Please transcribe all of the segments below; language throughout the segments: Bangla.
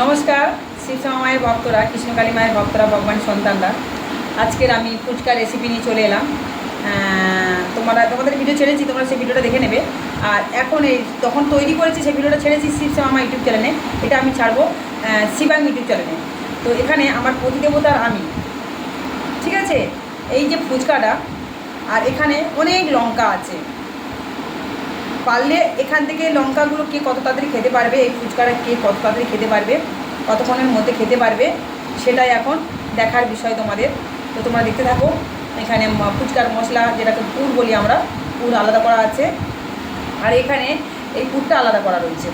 নমস্কার শিবশ্যামা মায়ের ভক্তরা, কৃষ্ণকালী মায়ের ভক্তরা, ভগবান সন্তানরা। আজকের আমি ফুচকা রেসিপি নিয়ে চলে এলাম। তোমরা তোমাদের ভিডিও ছেড়েছি, তোমরা সেই ভিডিওটা দেখে নেবে। আর এখন এই তখন তৈরি করেছি সেই ভিডিওটা ছেড়েছি শিবশ্যামা মা ইউটিউব চ্যানেলে এটা আমি ছাড়বো শিবাং ইউটিউব চ্যানেলে তো এখানে আমার প্রতিদেবতার আমি। ঠিক আছে? এই যে ফুচকাটা, আর এখানে অনেক লঙ্কা আছে। পারলে এখান থেকে লঙ্কাগুলো কে কত তাড়াতাড়ি খেতে পারবে, এই ফুচকাটা কে কত তাড়াতাড়ি খেতে পারবে, কতক্ষণের মধ্যে খেতে পারবে, সেটাই এখন দেখার বিষয় তোমাদের। তো তোমরা দেখতে থাকো, এখানে ফুচকার মশলা, যেটাকে পুর বলি আমরা, পুর আলাদা করা আছে। আর এখানে এই পুরটা আলাদা করা রয়েছে।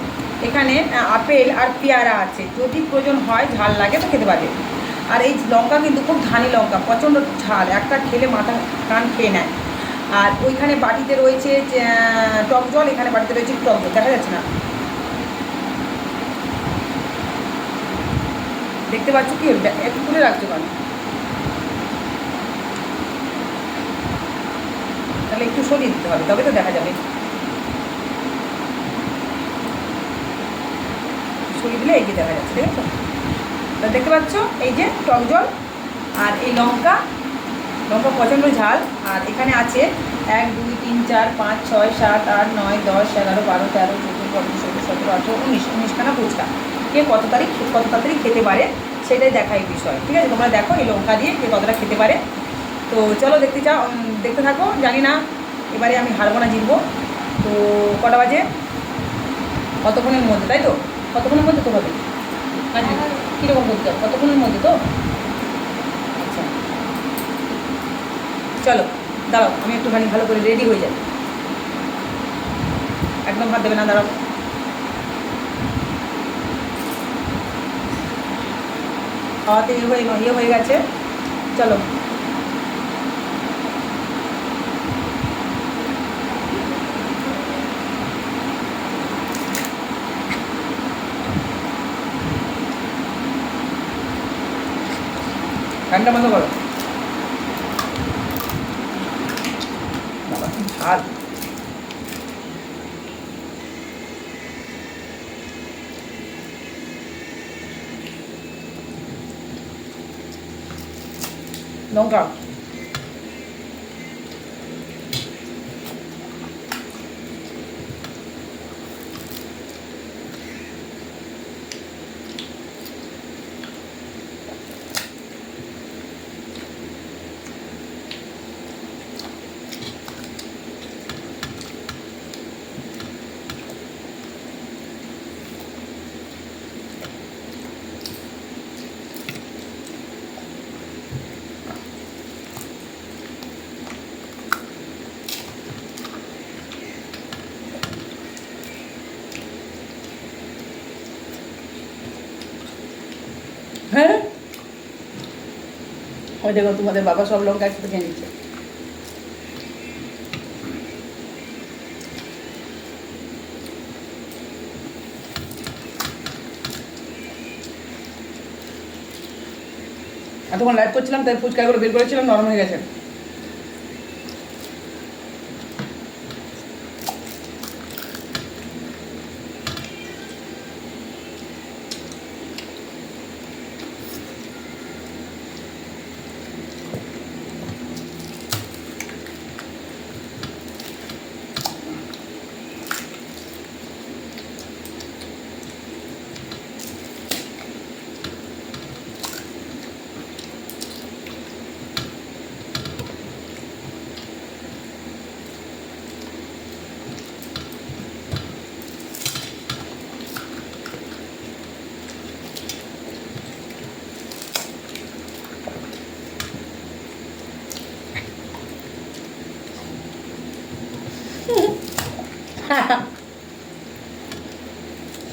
এখানে আপেল আর পেয়ারা আছে। যদি প্রয়োজন হয়, ঝাল লাগে তো খেতে পারবে। আর এই লঙ্কা কিন্তু খুব ধানি লঙ্কা, প্রচণ্ড ঝাল, একটা খেলে মাথা কান খেয়ে নেয়। আর ওইখানে বাটিতে রয়েছে টক জল, এখানে বাটিতে রয়েছে টক জল, দেখা যাচ্ছে না? দেখতে পাচ্ছ কি? একটু তুলে রাখছো কেন? তাহলে একটু সরিয়ে দিতে হবে তবে তো দেখা যাবে। সরিয়ে দিলে এই দেখা যাচ্ছে, ঠিক আছে? দেখতে পাচ্ছ? এই যে টক জল আর এই লঙ্কা লঙ্কা প্রচণ্ড ঝাল, আর এখানে আছে এক, দুই, তিন, চার, পাঁচ, ছয়, সাত, আট, নয়, দশ, এগারো, বারো, তেরো, চোদ্দ, পনেরো, ষোলো, সতেরো, আঠেরো, উনিশ, উনিশখানা ফুচকা। কে কত তারিখ কত তাড়াতাড়ি খেতে পারে, সেটাই দেখাই বিষয়, ঠিক আছে? তোমরা দেখো এই লঙ্কা দিয়ে কে কতটা খেতে পারে। তো চলো দেখতে চাও দেখতে থাকো, জানি না, এবারে আমি হারবো না, জিতবো। তো কটা বাজে? কতক্ষণের মধ্যে, তাই তো? কতক্ষণের মধ্যে তো হবে? কীরকম করতে হবে? কতক্ষণের মধ্যে তো আচ্ছা চলো, দাঁড়াও, আমি একটুখানি ভালো করে রেডি হয়ে যাই। একদম ভাত দেবে না, দাঁড়াও। খাওয়াতে ইয়ে হয়ে ইয়ে হয়ে গেছে। চলো। ফ্যানটা বন্ধ করো। লঙ্কা হ্যাঁ ওই দেখো, তোমাদের বাবা সব লঙ্কা একসাথে খেয়ে নিচ্ছে। এতক্ষণ লাইভ করছিলাম, তাই করে বের করেছিলাম, নরম হয়ে গেছে।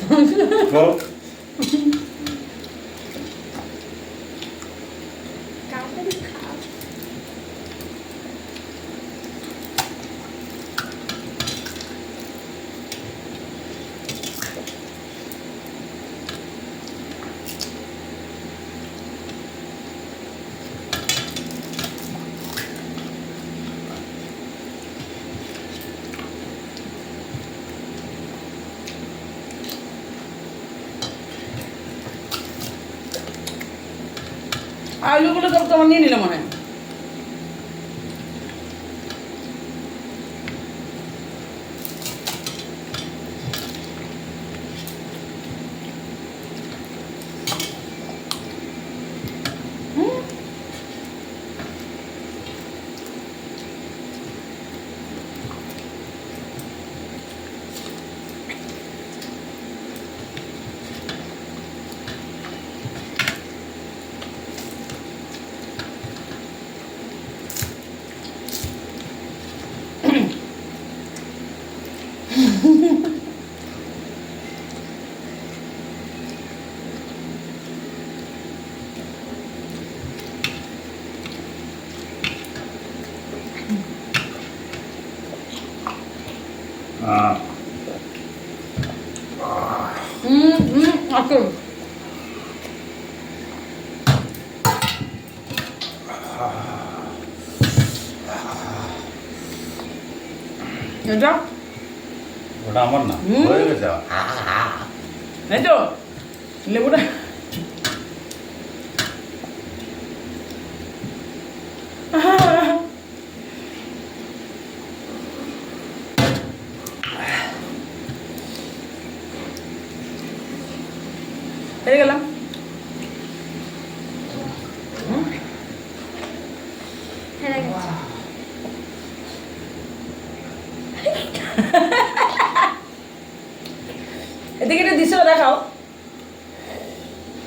Bom. আলুগুলো সব তোমার নিয়ে নিলে মনে এটা ওটা আমার না হুম। হয়ে গেছে এই তো লেবুটা হয়ে গেলাম হুম, হেরে গেছে। এদিকে একটা দৃশ্যটা দেখাও।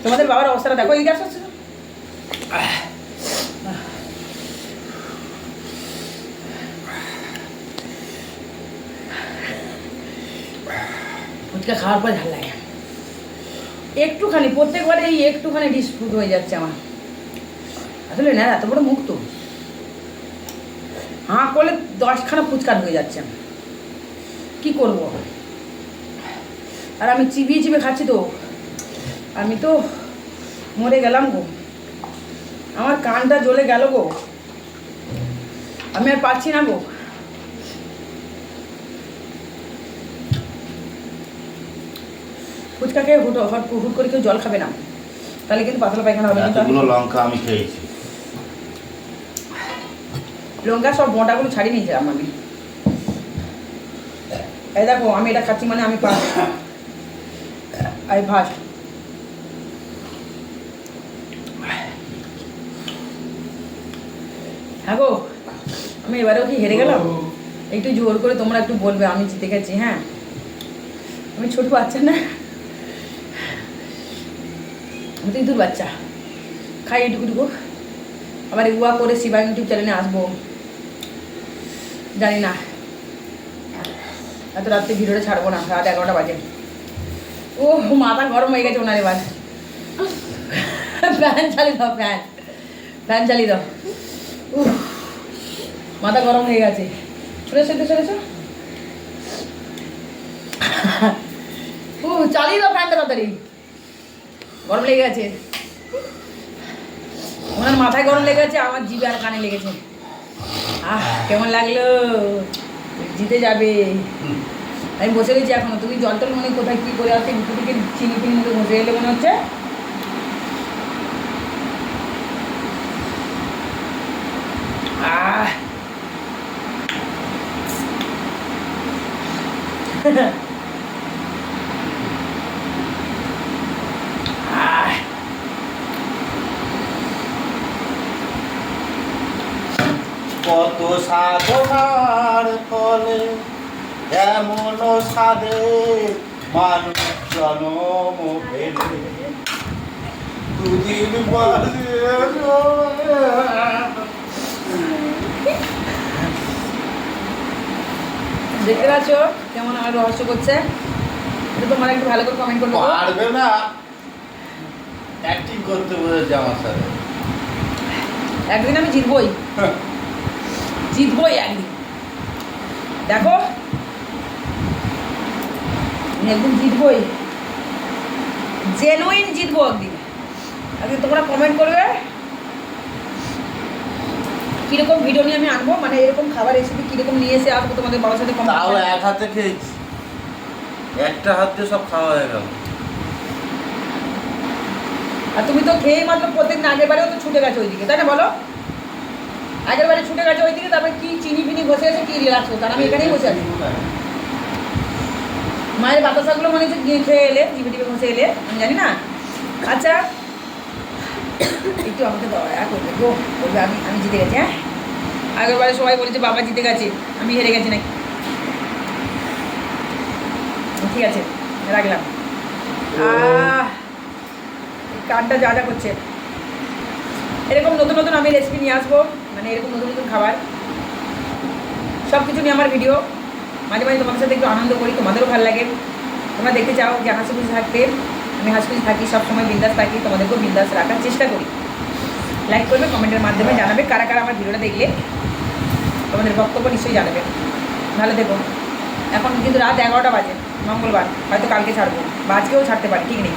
তোমাদের বাবার অবস্থাটা দেখো এই গ্যাস ফুচকা খাওয়ার পর ঝাল লাগে। একটুখানি প্রত্যেকবারে এই একটুখানি ডিসপুট হয়ে যাচ্ছে আমার। আসলে না এত বড় মুখ হাঁ করলে দশখানা ফুচকার হয়ে যাচ্ছে। কি করব? আর আমি চিবিয়ে চিবিয়ে খাচ্ছি তো। আমি তো মরে গেলাম গো। আমার কানটা জ্বলে গেল গো। আমি আর পারছি না গো। ফুচকা খেয়ে হুট হুট করে কেউ জল খাবে না। তাহলে কিন্তু পাতলা পায়খানা হবে আমি- লঙ্কা আমি খেয়েছি। লঙ্কা সব মোটাগুলো ছাড়িয়ে নিয়েছিলাম আমি এই দেখো আমি এটা খাচ্ছি মানে আমি পাস আই ফার্স্ট হ্যাঁ গো আমি এবারেও কি হেরে গেলাম? একটু জোর করে তোমরা একটু বলবে আমি জিতে গেছি হ্যাঁ? আমি ছোট বাচ্চা না? আমি তো ইঁদুর বাচ্চা। খাই এটুকুটুকু আবার উয়া করে শিবা ইউটিউব চ্যানেলে আসব। জানি না এত রাত্রে ভিডিওটা ছাড়বো না, রাত এগারোটা বাজে। ও মাথা গরম হয়ে গেছে ওনার এবার। ফ্যান চালিয়ে দাও, ফ্যান। ফ্যান চালিয়ে দাও। মাথা গরম হয়ে গেছে। সরে সরে সরে ও চালিয়ে দাও ফ্যানটা তাড়াতাড়ি। গরম লেগে গেছে। ওনার মাথায় গরম লেগেছে আমার জিভে আর কানে লেগেছে। আহ কেমন লাগল? জিতে যাবে। আমি বসে গেছি এখনও। তুমি জল টল মনে কোথায় কি করে আসছে? দুটো থেকে চিনি ফিনি মতো বসে গেলে মনে হচ্ছে? আহ আহ। কত সাধনার ফলে এমন সাধে মানুষ জনম পেলে। দুদিন বাদে দেখতে পাচ্ছ কেমন আমার রহস্য করছে? এটা তোমার একটু ভালো করে কমেন্ট করবে? পারবে না। অ্যাক্টিং করতে বলেছে আমার সাথে। একদিন আমি জিতবই। জিতবই একদিন। দেখো। একদিন জিতবই। জেনুইন জিতবো একদিন। একদিন তোমরা কমেন্ট করবে। কীরকম ভিডিও নিয়ে আমি আনব? মানে এরকম খাবার রেসিপি কীরকম নিয়ে এসে আসব তোমাদের বাবার সাথে তাও এক হাতে খেয়েছি। একটা হাত দিয়ে সব খাওয়া হয়ে গেল। আর তুমি তো খেয়ে মাত্র প্রত্যেক আগের বারেও তো ছুটে গেছো ওইদিকে তাই না বলো? আগের বারে ছুটে গেছো ওইদিকে, তারপরে কি চিনি ফিনি বসে আছে, কি রিল্যাক্স হতো আমি এখানেই বসে আছি। মায়ের বাতাসাগুলো মনে হচ্ছে গিয়ে খেয়ে এলে, টিপে টিপে বসে এলে, আমি জানি না। আচ্ছা একটু আমাকে দয়া করবে গো, বলবে আমি আমি জিতে গেছি হ্যাঁ? আগের বারে সবাই বলেছে, বাবা জিতে গেছে, আমি হেরে গেছি নাকি? ঠিক আছে, রাখলাম। কানটা যা যা করছে। এরকম নতুন নতুন আমি রেসিপি নিয়ে আসব। মানে এরকম নতুন নতুন খাবার। সব কিছু নিয়ে আমার ভিডিও মাঝে মাঝে তোমাদের সাথে একটু আনন্দ করি, তোমাদেরও ভালো লাগে। তোমরা দেখতে চাও যে হাসি খুশি থাকতে। আমি হাসি খুশি থাকি, সবসময় বিন্দাস থাকি, তোমাদেরকেও বিন্দাস রাখার চেষ্টা করি। লাইক করবে, কমেন্টের মাধ্যমে জানাবে কারা কারা আমার ভিডিওটা দেখলে। তোমাদের বক্তব্য নিশ্চয়ই জানাবে। ভালো দেখো এখন কিন্তু রাত এগারোটা বাজে, মঙ্গলবার। হয়তো কালকে ছাড়বো। বা আজকেও ছাড়তে পারি, ঠিক নেই।